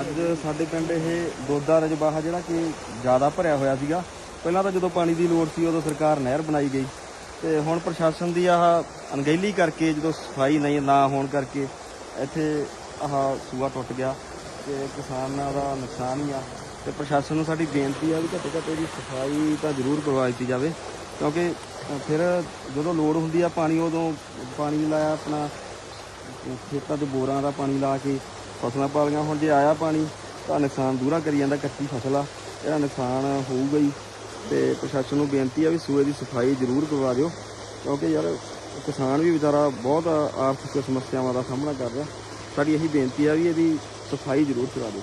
ਅੱਜ ਸਾਡੇ ਪਿੰਡ ਇਹ ਦੋਦਾ ਰਜਬਾਹਾ ਜਿਹੜਾ ਕਿ ਜ਼ਿਆਦਾ ਭਰਿਆ ਹੋਇਆ ਸੀਗਾ। ਪਹਿਲਾਂ ਤਾਂ ਜਦੋਂ ਪਾਣੀ ਦੀ ਲੋੜ ਸੀ, ਉਦੋਂ ਸਰਕਾਰ ਨਹਿਰ ਬਣਾਈ ਗਈ। ਤੇ ਹੁਣ ਪ੍ਰਸ਼ਾਸਨ ਦੀ ਆਹ ਅਣਗਹਿਲੀ ਕਰਕੇ ਜਦੋਂ ਸਫ਼ਾਈ ਨਹੀਂ, ਨਾ ਹੋਣ ਕਰਕੇ ਇੱਥੇ ਆਹ ਸੂਆ ਟੁੱਟ ਗਿਆ ਤੇ ਕਿਸਾਨਾਂ ਦਾ ਨੁਕਸਾਨ ਹੀ ਆ। ਤੇ ਪ੍ਰਸ਼ਾਸਨ ਨੂੰ ਸਾਡੀ ਬੇਨਤੀ ਆ ਵੀ ਘੱਟੋ ਘੱਟ ਇਹਦੀ ਸਫ਼ਾਈ ਤਾਂ ਜ਼ਰੂਰ ਕਰਵਾ ਦਿੱਤੀ ਜਾਵੇ। ਕਿਉਂਕਿ ਫਿਰ ਜਦੋਂ ਲੋੜ ਹੁੰਦੀ ਆ ਪਾਣੀ, ਉਦੋਂ ਪਾਣੀ ਲਾਇਆ ਆਪਣਾ ਖੇਤਾਂ 'ਚ ਬੋਰਾਂ ਦਾ ਪਾਣੀ ਲਾ ਕੇ ਫਸਲਾਂ ਪਾਲੀਆਂ। ਹੁਣ ਜੇ ਆਇਆ ਪਾਣੀ, ਤਾਂ ਨੁਕਸਾਨ ਦੂਰਾ ਕਰੀ ਜਾਂਦਾ ਕੱਚੀ ਫਸਲ ਆ। ਇਹਦਾ ਨੁਕਸਾਨ ਹੋਊਗਾ ਹੀ। ਤੇ ਪ੍ਰਸ਼ਾਸਨ ਨੂੰ ਬੇਨਤੀ ਆ ਵੀ ਸੂਏ ਦੀ ਸਫ਼ਾਈ ਜ਼ਰੂਰ ਕਰਵਾ ਦਿਓ। ਕਿਉਂਕਿ ਯਾਰ, ਕਿਸਾਨ ਵੀ ਵਿਚਾਰਾ ਬਹੁਤ ਆਰਥਿਕ ਸਮੱਸਿਆਵਾਂ ਦਾ ਸਾਹਮਣਾ ਕਰ ਰਿਹਾ। ਸਾਡੀ ਇਹੀ ਬੇਨਤੀ ਆ ਵੀ ਇਹਦੀ ਸਫ਼ਾਈ ਜ਼ਰੂਰ ਕਰਵਾ ਦਿਓ।